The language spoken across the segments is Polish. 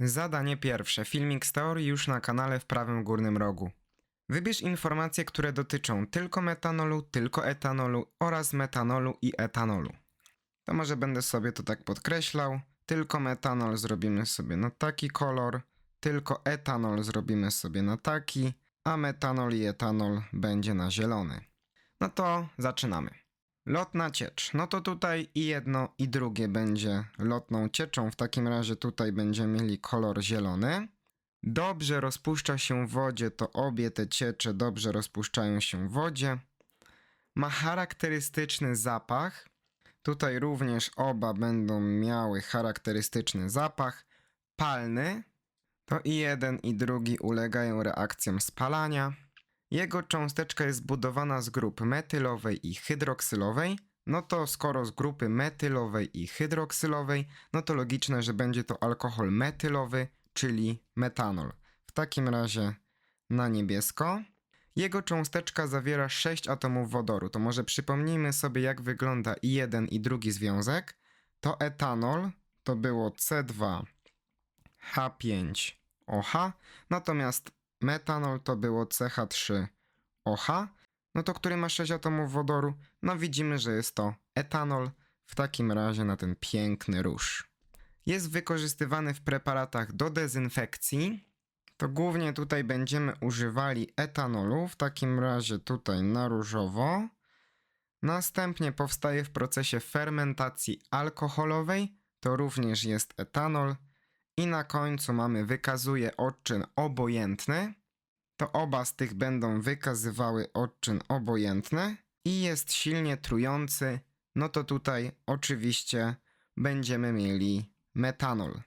Zadanie pierwsze. Filmik z teorii już na kanale w prawym górnym rogu. Wybierz informacje, które dotyczą tylko metanolu, tylko etanolu oraz metanolu i etanolu. To może będę sobie to tak podkreślał. Tylko metanol zrobimy sobie na taki kolor, tylko etanol zrobimy sobie na taki, a metanol i etanol będzie na zielony. No to zaczynamy. Lotna ciecz. No to tutaj i jedno i drugie będzie lotną cieczą. W takim razie tutaj będziemy mieli kolor zielony. Dobrze rozpuszcza się w wodzie, to obie te ciecze dobrze rozpuszczają się w wodzie. Ma charakterystyczny zapach. Tutaj również oba będą miały charakterystyczny zapach. Palny. To i jeden i drugi ulegają reakcjom spalania. Jego cząsteczka jest zbudowana z grup metylowej i hydroksylowej. No to skoro z grupy metylowej i hydroksylowej, no to logiczne, że będzie to alkohol metylowy, czyli metanol. W takim razie na niebiesko. Jego cząsteczka zawiera 6 atomów wodoru. To może przypomnijmy sobie, jak wygląda i jeden i drugi związek. To etanol to było C2H5OH, natomiast metanol to było CH3OH. No to który ma 6 atomów wodoru? No widzimy, że jest to etanol. W takim razie na ten piękny róż. Jest wykorzystywany w preparatach do dezynfekcji. To głównie tutaj będziemy używali etanolu, w takim razie tutaj na różowo. Następnie powstaje w procesie fermentacji alkoholowej, to również jest etanol. I na końcu mamy wykazuje odczyn obojętny. To oba z tych będą wykazywały odczyn obojętny i jest silnie trujący. No to tutaj oczywiście będziemy mieli metanol.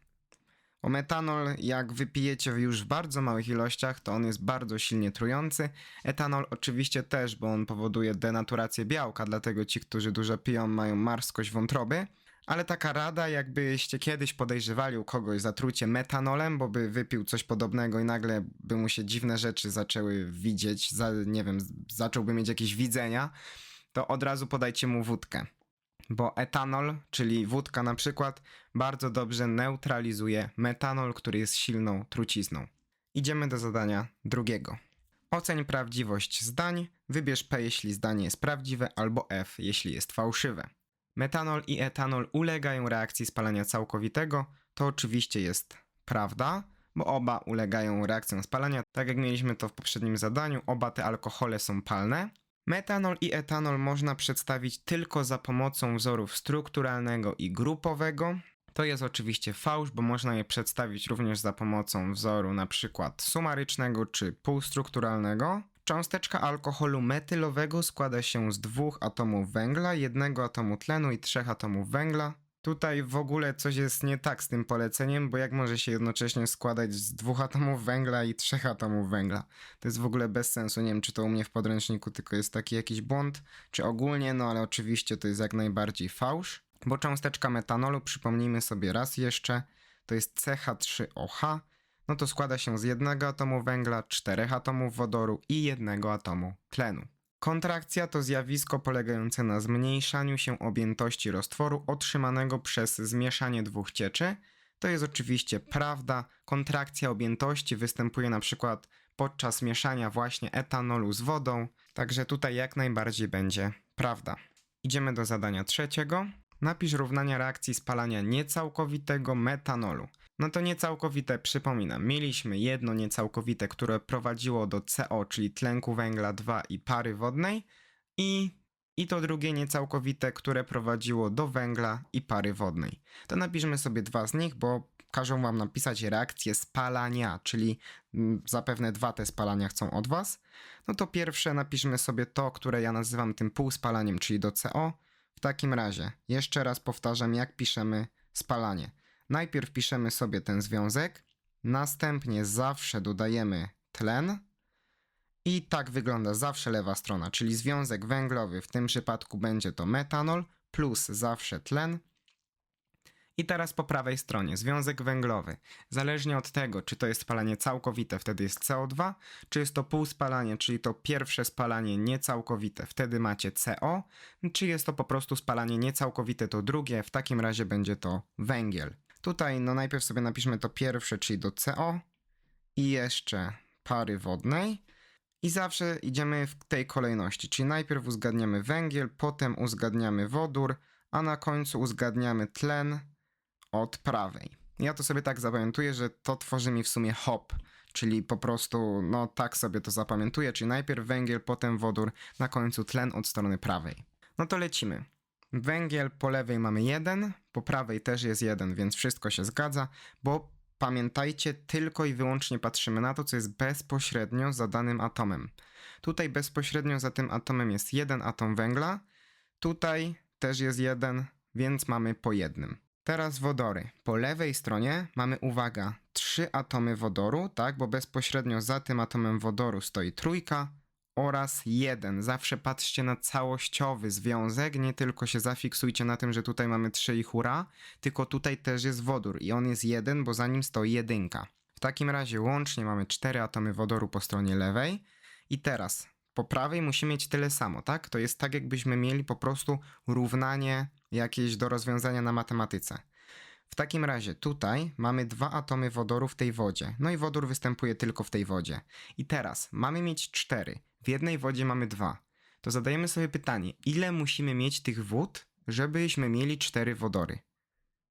O metanol, jak wypijecie już w bardzo małych ilościach, to on jest bardzo silnie trujący. Etanol oczywiście też, bo on powoduje denaturację białka, dlatego ci, którzy dużo piją, mają marskość wątroby. Ale taka rada, jakbyście kiedyś podejrzewali u kogoś zatrucie metanolem, bo by wypił coś podobnego i nagle by mu się dziwne rzeczy zaczęły widzieć, za, nie wiem, zacząłby mieć jakieś widzenia, to od razu podajcie mu wódkę bo etanol, czyli wódka na przykład, bardzo dobrze neutralizuje metanol, który jest silną trucizną. Idziemy do zadania drugiego. Oceń prawdziwość zdań, wybierz P jeśli zdanie jest prawdziwe albo F jeśli jest fałszywe. Metanol i etanol ulegają reakcji spalania całkowitego, to oczywiście jest prawda, bo oba ulegają reakcjom spalania, tak jak mieliśmy to w poprzednim zadaniu, oba te alkohole są palne. Metanol i etanol można przedstawić tylko za pomocą wzorów strukturalnego i grupowego. To jest oczywiście fałsz, bo można je przedstawić również za pomocą wzoru na przykład sumarycznego czy półstrukturalnego. Cząsteczka alkoholu metylowego składa się z dwóch atomów węgla, jednego atomu tlenu i trzech atomów węgla. Tutaj w ogóle coś jest nie tak z tym poleceniem, bo jak może się jednocześnie składać z dwóch atomów węgla i trzech atomów węgla? To jest w ogóle bez sensu. Nie wiem, czy to u mnie w podręczniku tylko jest taki jakiś błąd, czy ogólnie, no ale oczywiście to jest jak najbardziej fałsz, bo cząsteczka metanolu, przypomnijmy sobie raz jeszcze, to jest CH3OH, no to składa się z jednego atomu węgla, czterech atomów wodoru i jednego atomu tlenu. Kontrakcja to zjawisko polegające na zmniejszaniu się objętości roztworu otrzymanego przez zmieszanie dwóch cieczy. To jest oczywiście prawda. Kontrakcja objętości występuje na przykład podczas mieszania właśnie etanolu z wodą, także tutaj jak najbardziej będzie prawda. Idziemy do zadania trzeciego. Napisz równania reakcji spalania niecałkowitego metanolu. No to niecałkowite, przypominam, mieliśmy jedno niecałkowite, które prowadziło do CO, czyli tlenku węgla 2 i pary wodnej i, i to drugie niecałkowite, które prowadziło do węgla i pary wodnej. To napiszmy sobie dwa z nich, bo każą wam napisać reakcję spalania, czyli mm, zapewne dwa te spalania chcą od was. No to pierwsze napiszmy sobie to, które ja nazywam tym półspalaniem, czyli do CO. W takim razie, jeszcze raz powtarzam, jak piszemy spalanie. Najpierw piszemy sobie ten związek, następnie zawsze dodajemy tlen i tak wygląda zawsze lewa strona, czyli związek węglowy, w tym przypadku będzie to metanol plus zawsze tlen. I teraz po prawej stronie związek węglowy. Zależnie od tego, czy to jest spalanie całkowite, wtedy jest CO2, czy jest to półspalanie, czyli to pierwsze spalanie niecałkowite, wtedy macie CO, czy jest to po prostu spalanie niecałkowite, to drugie, w takim razie będzie to węgiel. Tutaj no najpierw sobie napiszmy to pierwsze, czyli do CO i jeszcze pary wodnej. I zawsze idziemy w tej kolejności, czyli najpierw uzgadniamy węgiel, potem uzgadniamy wodór, a na końcu uzgadniamy tlen od prawej. Ja to sobie tak zapamiętuję, że to tworzy mi w sumie hop, czyli po prostu, no tak sobie to zapamiętuję, czyli najpierw węgiel, potem wodór, na końcu tlen od strony prawej. No to lecimy. Węgiel po lewej mamy jeden, po prawej też jest jeden, więc wszystko się zgadza, bo pamiętajcie, tylko i wyłącznie patrzymy na to, co jest bezpośrednio za danym atomem. Tutaj bezpośrednio za tym atomem jest jeden atom węgla, tutaj też jest jeden, więc mamy po jednym. Teraz wodory. Po lewej stronie mamy, uwaga, trzy atomy wodoru, tak, bo bezpośrednio za tym atomem wodoru stoi trójka oraz jeden. Zawsze patrzcie na całościowy związek, nie tylko się zafiksujcie na tym, że tutaj mamy trzy i hura, tylko tutaj też jest wodór i on jest jeden, bo za nim stoi jedynka. W takim razie łącznie mamy cztery atomy wodoru po stronie lewej i teraz po prawej musimy mieć tyle samo, tak? To jest tak, jakbyśmy mieli po prostu równanie jakieś do rozwiązania na matematyce. W takim razie tutaj mamy dwa atomy wodoru w tej wodzie. No i wodór występuje tylko w tej wodzie. I teraz mamy mieć cztery. W jednej wodzie mamy dwa. To zadajemy sobie pytanie, ile musimy mieć tych wód, żebyśmy mieli cztery wodory?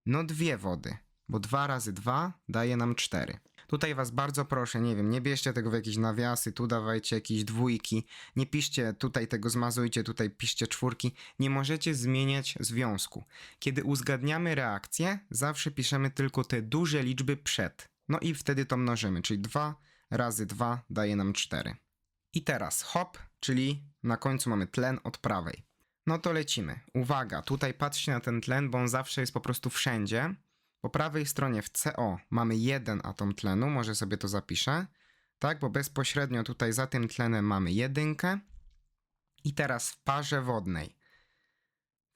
No dwie wody, bo dwa razy dwa daje nam cztery. Tutaj was bardzo proszę, nie wiem, nie bierzcie tego w jakieś nawiasy, tu dawajcie jakieś dwójki, nie piszcie tutaj tego zmazujcie, tutaj piszcie czwórki. Nie możecie zmieniać związku. Kiedy uzgadniamy reakcję, zawsze piszemy tylko te duże liczby przed. No i wtedy to mnożymy, czyli 2 razy 2 daje nam 4. I teraz hop, czyli na końcu mamy tlen od prawej. No to lecimy. Uwaga, tutaj patrzcie na ten tlen, bo on zawsze jest po prostu wszędzie. Po prawej stronie w CO mamy jeden atom tlenu, może sobie to zapiszę. Tak, bo bezpośrednio tutaj za tym tlenem mamy jedynkę. I teraz w parze wodnej.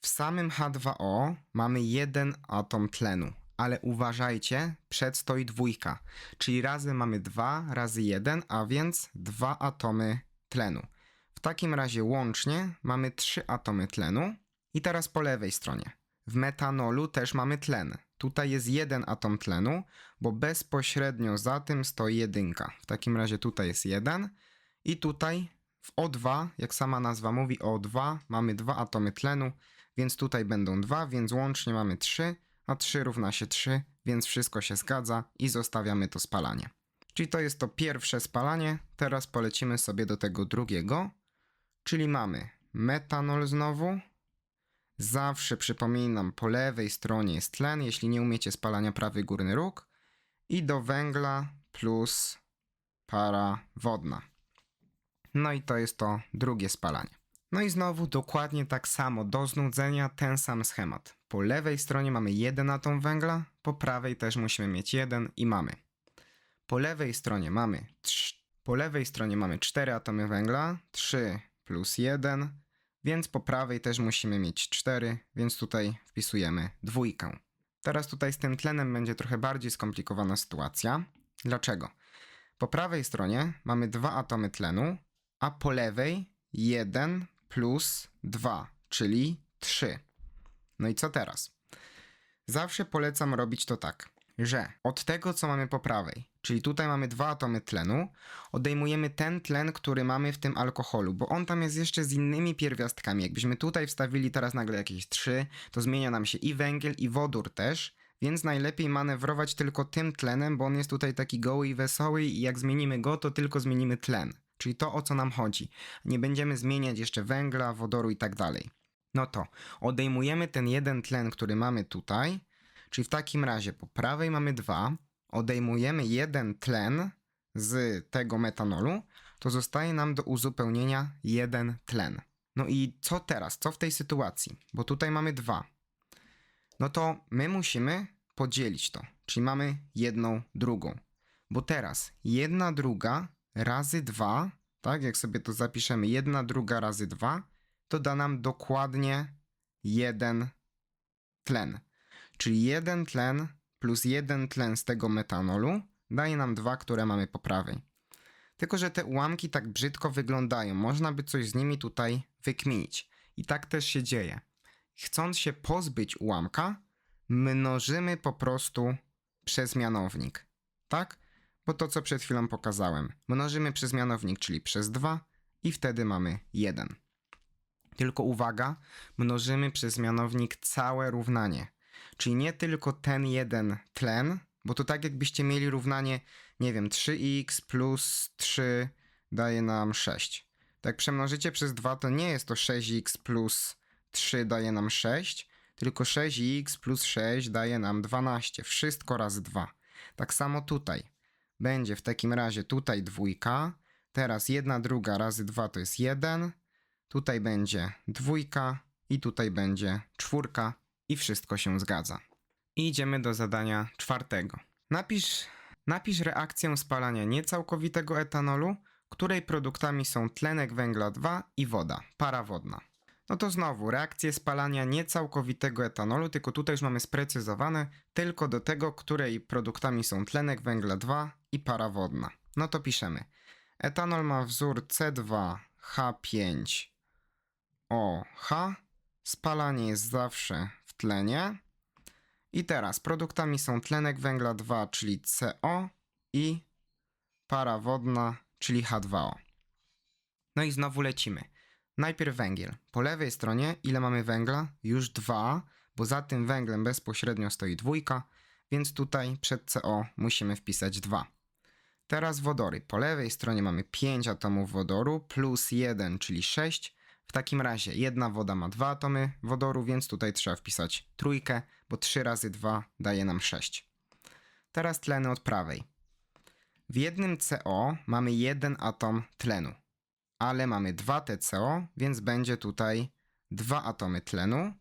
W samym H2O mamy jeden atom tlenu, ale uważajcie, przed stoi dwójka, czyli razem mamy 2 razy 1, a więc dwa atomy tlenu. W takim razie łącznie mamy trzy atomy tlenu. I teraz po lewej stronie. W metanolu też mamy tlen. Tutaj jest jeden atom tlenu, bo bezpośrednio za tym stoi jedynka. W takim razie tutaj jest jeden. I tutaj w O2, jak sama nazwa mówi, O2 mamy dwa atomy tlenu, więc tutaj będą dwa, więc łącznie mamy 3, a 3 równa się 3, więc wszystko się zgadza i zostawiamy to spalanie. Czyli to jest to pierwsze spalanie, teraz polecimy sobie do tego drugiego, czyli mamy metanol znowu. Zawsze przypominam, po lewej stronie jest tlen, jeśli nie umiecie spalania prawy górny róg. I do węgla plus para wodna. No i to jest to drugie spalanie. No i znowu dokładnie tak samo, do znudzenia ten sam schemat. Po lewej stronie mamy jeden atom węgla, po prawej też musimy mieć jeden i mamy. Po lewej stronie mamy po lewej stronie mamy 4 atomy węgla, 3 plus 1, więc po prawej też musimy mieć 4, więc tutaj wpisujemy dwójkę. Teraz tutaj z tym tlenem będzie trochę bardziej skomplikowana sytuacja. Dlaczego? Po prawej stronie mamy dwa atomy tlenu, a po lewej 1 plus 2, czyli 3. No i co teraz? Zawsze polecam robić to tak, że od tego, co mamy po prawej, czyli tutaj mamy dwa atomy tlenu, odejmujemy ten tlen, który mamy w tym alkoholu, bo on tam jest jeszcze z innymi pierwiastkami. Jakbyśmy tutaj wstawili teraz nagle jakieś 3, to zmienia nam się i węgiel, i wodór też, więc najlepiej manewrować tylko tym tlenem, bo on jest tutaj taki goły i wesoły i jak zmienimy go, to tylko zmienimy tlen. Czyli to, o co nam chodzi. Nie będziemy zmieniać jeszcze węgla, wodoru i tak dalej. No to odejmujemy ten jeden tlen, który mamy tutaj, czyli w takim razie po prawej mamy dwa, odejmujemy jeden tlen z tego metanolu, to zostaje nam do uzupełnienia jeden tlen. No i co teraz? Co w tej sytuacji? Bo tutaj mamy dwa. No to my musimy podzielić to, czyli mamy jedną drugą. Bo teraz jedna druga razy dwa, tak jak sobie to zapiszemy, jedna druga razy dwa, to da nam dokładnie jeden tlen. Czyli jeden tlen plus jeden tlen z tego metanolu daje nam dwa, które mamy po prawej. Tylko, że te ułamki tak brzydko wyglądają. Można by coś z nimi tutaj wykminić. I tak też się dzieje. Chcąc się pozbyć ułamka, mnożymy po prostu przez mianownik. Tak? Bo to, co przed chwilą pokazałem. Mnożymy przez mianownik, czyli przez 2 i wtedy mamy 1. Tylko uwaga, mnożymy przez mianownik całe równanie. Czyli nie tylko ten jeden tlen, bo to tak jakbyście mieli równanie, nie wiem, 3x plus 3 daje nam 6. Tak przemnożycie przez 2 to nie jest to 6x plus 3 daje nam 6, tylko 6x plus 6 daje nam 12. Wszystko razy 2. Tak samo tutaj. Będzie w takim razie tutaj dwójka, teraz jedna druga razy 2 to jest 1, tutaj będzie dwójka i tutaj będzie czwórka i wszystko się zgadza. I idziemy do zadania czwartego. Napisz, napisz reakcję spalania niecałkowitego etanolu, której produktami są tlenek węgla 2 i woda, para wodna. No to znowu, reakcję spalania niecałkowitego etanolu, tylko tutaj już mamy sprecyzowane tylko do tego, której produktami są tlenek węgla 2 i para wodna. No to piszemy. Etanol ma wzór C2H5OH. Spalanie jest zawsze w tlenie. I teraz produktami są tlenek węgla 2, czyli CO i para wodna, czyli H2O. No i znowu lecimy. Najpierw węgiel. Po lewej stronie ile mamy węgla? Już dwa, bo za tym węglem bezpośrednio stoi dwójka, więc tutaj przed CO musimy wpisać 2. Teraz wodory. Po lewej stronie mamy 5 atomów wodoru plus 1, czyli 6. W takim razie jedna woda ma 2 atomy wodoru, więc tutaj trzeba wpisać trójkę, bo 3 razy 2 daje nam 6. Teraz tleny od prawej. W jednym CO mamy jeden atom tlenu, ale mamy 2 TCO, więc będzie tutaj dwa atomy tlenu.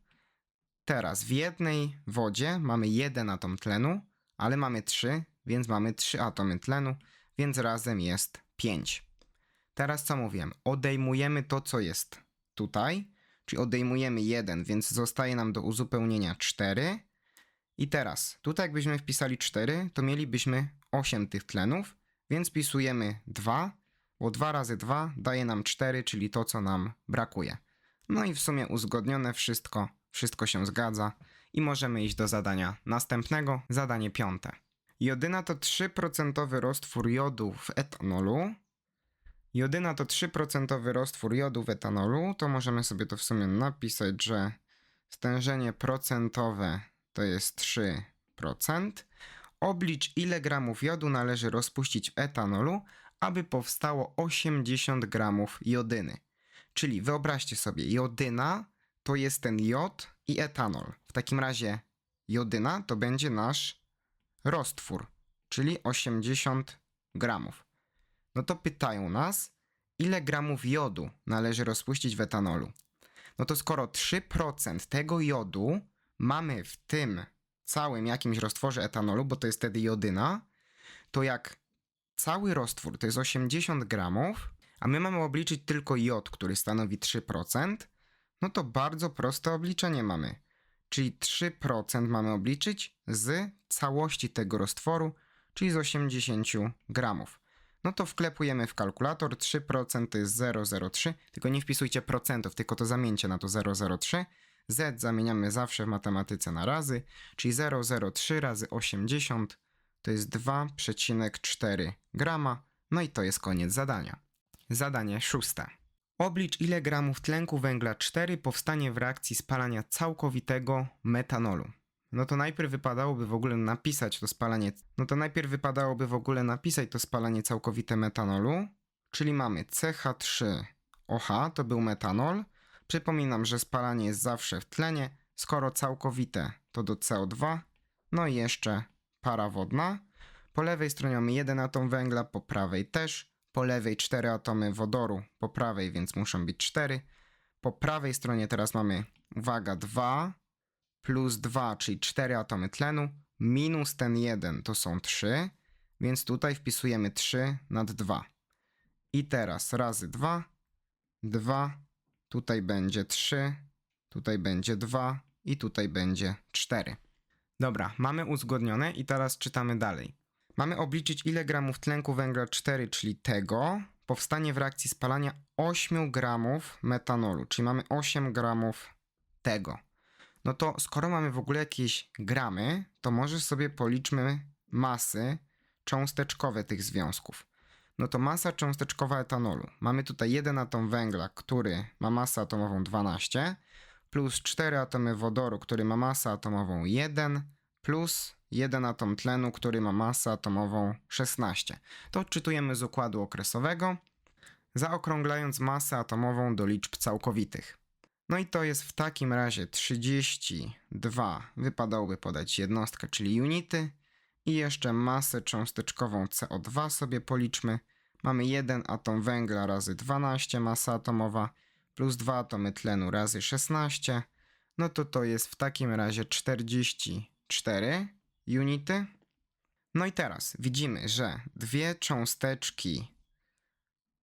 Teraz w jednej wodzie mamy jeden atom tlenu, ale mamy 3, więc mamy 3 atomy tlenu, więc razem jest 5. Teraz co mówiłem? Odejmujemy to, co jest tutaj, czyli odejmujemy 1, więc zostaje nam do uzupełnienia 4. I teraz, tutaj jakbyśmy wpisali 4, to mielibyśmy 8 tych tlenów, więc wpisujemy 2, bo 2 razy 2 daje nam 4, czyli to, co nam brakuje. No i w sumie uzgodnione wszystko, wszystko się zgadza i możemy iść do zadania następnego, zadanie piąte. Jodyna to 3% roztwór jodu w etanolu. Jodyna to 3% roztwór jodu w etanolu, to możemy sobie to w sumie napisać, że stężenie procentowe to jest 3%. Oblicz ile gramów jodu należy rozpuścić w etanolu, aby powstało 80 gramów jodyny. Czyli wyobraźcie sobie, jodyna to jest ten jod i etanol. W takim razie jodyna to będzie nasz roztwór, czyli 80 gramów. No to pytają nas, ile gramów jodu należy rozpuścić w etanolu. No to skoro 3% tego jodu mamy w tym całym jakimś roztworze etanolu, bo to jest wtedy jodyna, to jak cały roztwór to jest 80 gramów, a my mamy obliczyć tylko jod, który stanowi 3%, no to bardzo proste obliczenie mamy. Czyli 3% mamy obliczyć z całości tego roztworu, czyli z 80 gramów. No to wklepujemy w kalkulator, 3% to jest 0,03, tylko nie wpisujcie procentów, tylko to zamieńcie na to 0,03. Z zamieniamy zawsze w matematyce na razy, czyli 0,03 razy 80 to jest 2,4 grama, no i to jest koniec zadania. Zadanie szóste. Oblicz ile gramów tlenku węgla 4 powstanie w reakcji spalania całkowitego metanolu. No to najpierw wypadałoby w ogóle napisać to spalanie. No to najpierw wypadałoby w ogóle napisać to spalanie całkowite metanolu, czyli mamy CH3OH, to był metanol. Przypominam, że spalanie jest zawsze w tlenie, skoro całkowite to do CO2, no i jeszcze para wodna. Po lewej stronie mamy jeden atom węgla, po prawej też. Po lewej cztery atomy wodoru, po prawej, więc muszą być cztery. Po prawej stronie teraz mamy, uwaga, 2 plus 2, czyli 4 atomy tlenu, minus ten 1 to są 3, więc tutaj wpisujemy 3 nad 2. I teraz razy 2, 2, tutaj będzie 3, tutaj będzie 2 i tutaj będzie 4. Dobra, mamy uzgodnione i teraz czytamy dalej. Mamy obliczyć ile gramów tlenku węgla 4, czyli tego, powstanie w reakcji spalania 8 gramów metanolu, czyli mamy 8 gramów tego. No to skoro mamy w ogóle jakieś gramy, to może sobie policzmy masy cząsteczkowe tych związków. No to masa cząsteczkowa etanolu. Mamy tutaj jeden atom węgla, który ma masę atomową 12, plus 4 atomy wodoru, który ma masę atomową 1, plus jeden atom tlenu, który ma masę atomową 16. To odczytujemy z układu okresowego, zaokrąglając masę atomową do liczb całkowitych. No i to jest w takim razie 32. Wypadałoby podać jednostkę, czyli unity. I jeszcze masę cząsteczkową CO2 sobie policzmy. Mamy jeden atom węgla razy 12 masa atomowa plus 2 atomy tlenu razy 16. No to to jest w takim razie 44 unity. No i teraz widzimy, że dwie cząsteczki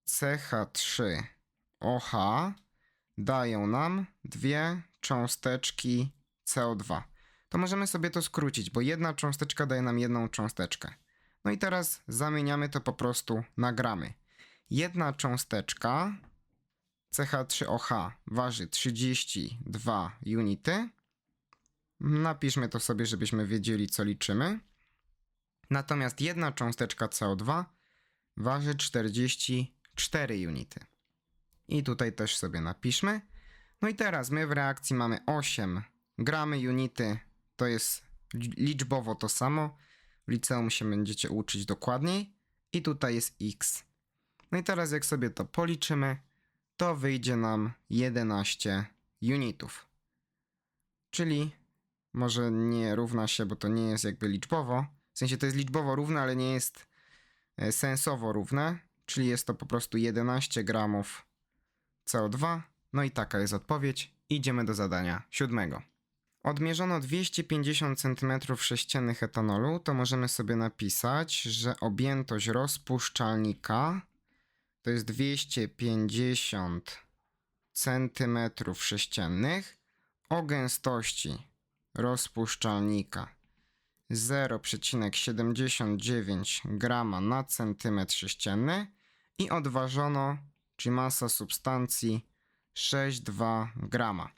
CH3OH dają nam dwie cząsteczki CO2. To możemy sobie to skrócić, bo jedna cząsteczka daje nam jedną cząsteczkę. No i teraz zamieniamy to po prostu na gramy. Jedna cząsteczka CH3OH waży 32 unity. Napiszmy to sobie, żebyśmy wiedzieli, co liczymy. Natomiast jedna cząsteczka CO2 waży 44 unity. I tutaj też sobie napiszmy. No i teraz my w reakcji mamy 8 gramy unity, to jest li- liczbowo to samo. W liceum się będziecie uczyć dokładniej. I tutaj jest x. No i teraz jak sobie to policzymy, to wyjdzie nam 11 unitów. Czyli może nie równa się, bo to nie jest jakby liczbowo. W sensie to jest liczbowo równe, ale nie jest e, sensowo równe. Czyli jest to po prostu 11 gramów CO2. No i taka jest odpowiedź. Idziemy do zadania siódmego. Odmierzono 250 cm3 etanolu, to możemy sobie napisać, że objętość rozpuszczalnika to jest 250 cm3 o gęstości rozpuszczalnika 0,79 grama na centymetr sześcienny i odważono, czyli masa substancji 6,2 grama.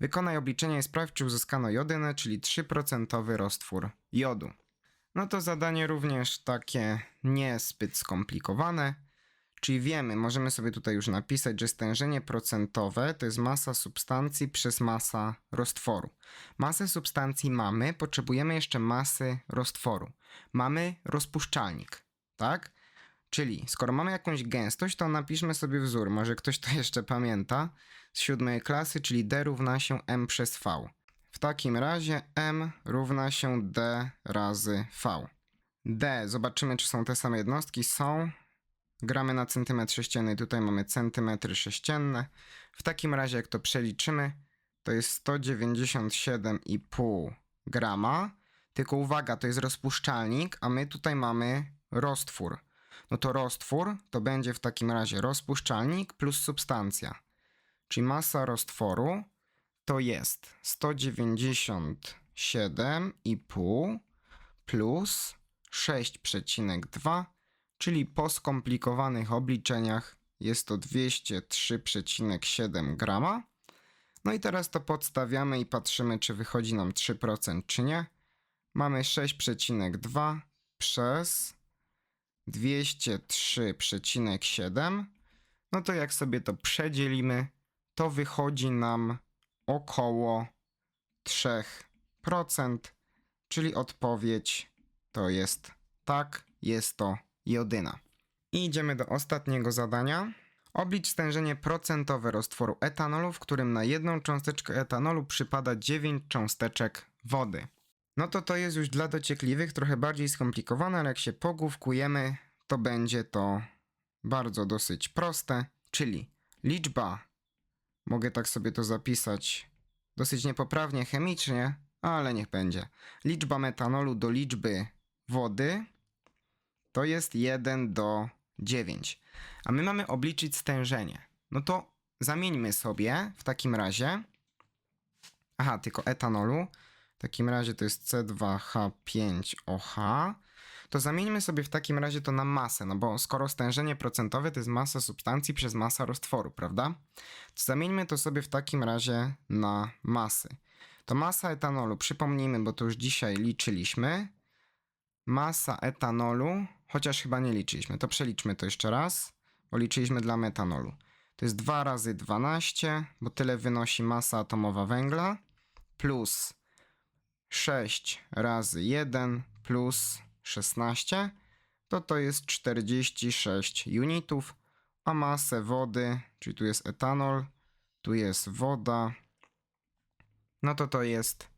Wykonaj obliczenie i sprawdź, czy uzyskano jodynę, czyli 3% roztwór jodu. No to zadanie również takie niezbyt skomplikowane. Czyli wiemy, możemy sobie tutaj już napisać, że stężenie procentowe to jest masa substancji przez masa roztworu. Masę substancji mamy, potrzebujemy jeszcze masy roztworu. Mamy rozpuszczalnik, tak? Czyli skoro mamy jakąś gęstość, to napiszmy sobie wzór. Może ktoś to jeszcze pamięta z siódmej klasy, czyli D równa się M przez V. W takim razie M równa się D razy V. D, zobaczymy czy są te same jednostki. Są. Gramy na centymetr sześcienny, tutaj mamy centymetry sześcienne. W takim razie jak to przeliczymy, to jest 197,5 grama. Tylko uwaga, to jest rozpuszczalnik, a my tutaj mamy roztwór. No to roztwór to będzie w takim razie rozpuszczalnik plus substancja. Czyli masa roztworu to jest 197,5 plus 6,2, czyli po skomplikowanych obliczeniach jest to 203,7 grama. No i teraz to podstawiamy i patrzymy, czy wychodzi nam 3%, czy nie. Mamy 6,2 przez 203,7. No to jak sobie to przedzielimy, to wychodzi nam około 3%, czyli odpowiedź to jest tak, jest to jodyna. I idziemy do ostatniego zadania. Oblicz stężenie procentowe roztworu etanolu, w którym na jedną cząsteczkę etanolu przypada 9 cząsteczek wody. No to to jest już dla dociekliwych trochę bardziej skomplikowane, ale jak się pogłówkujemy, to będzie to bardzo dosyć proste, czyli liczba, mogę tak sobie to zapisać dosyć niepoprawnie chemicznie, ale niech będzie. Liczba metanolu do liczby wody to jest 1 do 9. A my mamy obliczyć stężenie. No to zamieńmy sobie w takim razie. Aha, tylko etanolu. W takim razie to jest C2H5OH. To zamieńmy sobie w takim razie to na masę, no bo skoro stężenie procentowe to jest masa substancji przez masa roztworu, prawda? To zamieńmy to sobie w takim razie na masy. to masa etanolu, przypomnijmy, bo to już dzisiaj liczyliśmy. Masa etanolu, chociaż chyba nie liczyliśmy, to przeliczmy to jeszcze raz, bo liczyliśmy dla metanolu. To jest 2 razy 12, bo tyle wynosi masa atomowa węgla, plus 6 razy 1 plus 16, to to jest 46 unitów, a masę wody, czyli tu jest etanol, tu jest woda, no to to jest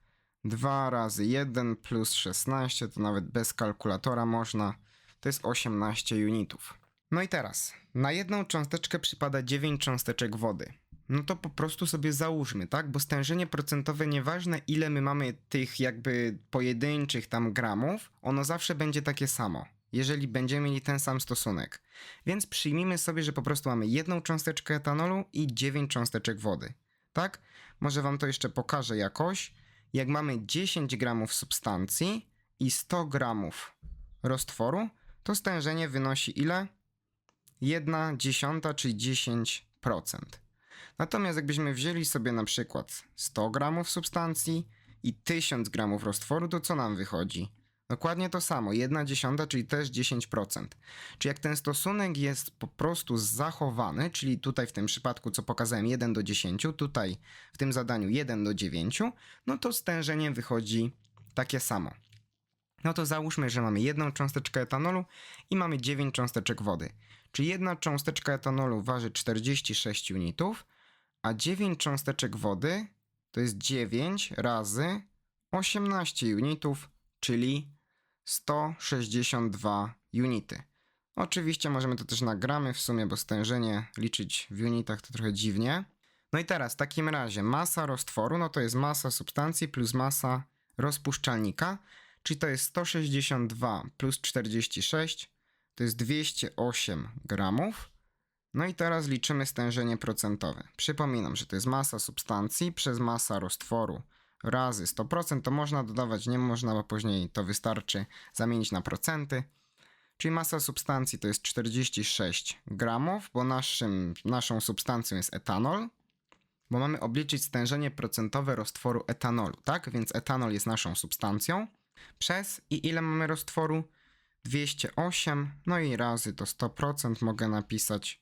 2 razy 1 plus 16, to nawet bez kalkulatora można, to jest 18 unitów. No i teraz, na jedną cząsteczkę przypada 9 cząsteczek wody. No to po prostu sobie załóżmy, tak? Bo stężenie procentowe, nieważne ile my mamy tych jakby pojedynczych tam gramów, ono zawsze będzie takie samo, jeżeli będziemy mieli ten sam stosunek. Więc przyjmijmy sobie, że po prostu mamy jedną cząsteczkę etanolu i 9 cząsteczek wody, tak? Może wam to jeszcze pokażę jakoś. Jak mamy 10 gramów substancji i 100 gramów roztworu, to stężenie wynosi ile? 1 dziesiąta, czyli 10%. Natomiast jakbyśmy wzięli sobie na przykład 100 gramów substancji i 1000 gramów roztworu, to co nam wychodzi? Dokładnie to samo, 1 dziesiąta, czyli też 10%. Czyli jak ten stosunek jest po prostu zachowany, czyli tutaj w tym przypadku, co pokazałem, 1 do 10, tutaj w tym zadaniu 1 do 9, no to stężenie wychodzi takie samo. No to załóżmy, że mamy jedną cząsteczkę etanolu i mamy 9 cząsteczek wody. Czyli jedna cząsteczka etanolu waży 46 unitów, a 9 cząsteczek wody to jest 9 razy 18 unitów, czyli 162 unity. Oczywiście możemy to też na gramy w sumie, bo stężenie liczyć w unitach to trochę dziwnie. No i teraz w takim razie masa roztworu, no to jest masa substancji plus masa rozpuszczalnika, czyli to jest 162 plus 46, to jest 208 gramów. No i teraz liczymy stężenie procentowe. Przypominam, że to jest masa substancji przez masa roztworu razy 100%. To można dodawać, nie można, bo później to wystarczy zamienić na procenty. Czyli masa substancji to jest 46 gramów, bo naszym, naszą substancją jest etanol, bo mamy obliczyć stężenie procentowe roztworu etanolu, tak? Więc etanol jest naszą substancją. Przez i ile mamy roztworu? 208, no i razy to 100% mogę napisać.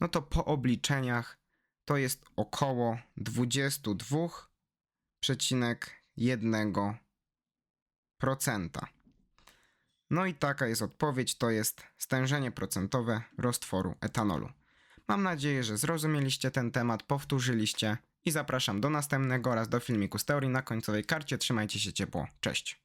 No to po obliczeniach to jest około 22,1%. No i taka jest odpowiedź, to jest stężenie procentowe roztworu etanolu. Mam nadzieję, że zrozumieliście ten temat, powtórzyliście i zapraszam do następnego oraz do filmiku z teorii na końcowej karcie. Trzymajcie się ciepło. Cześć.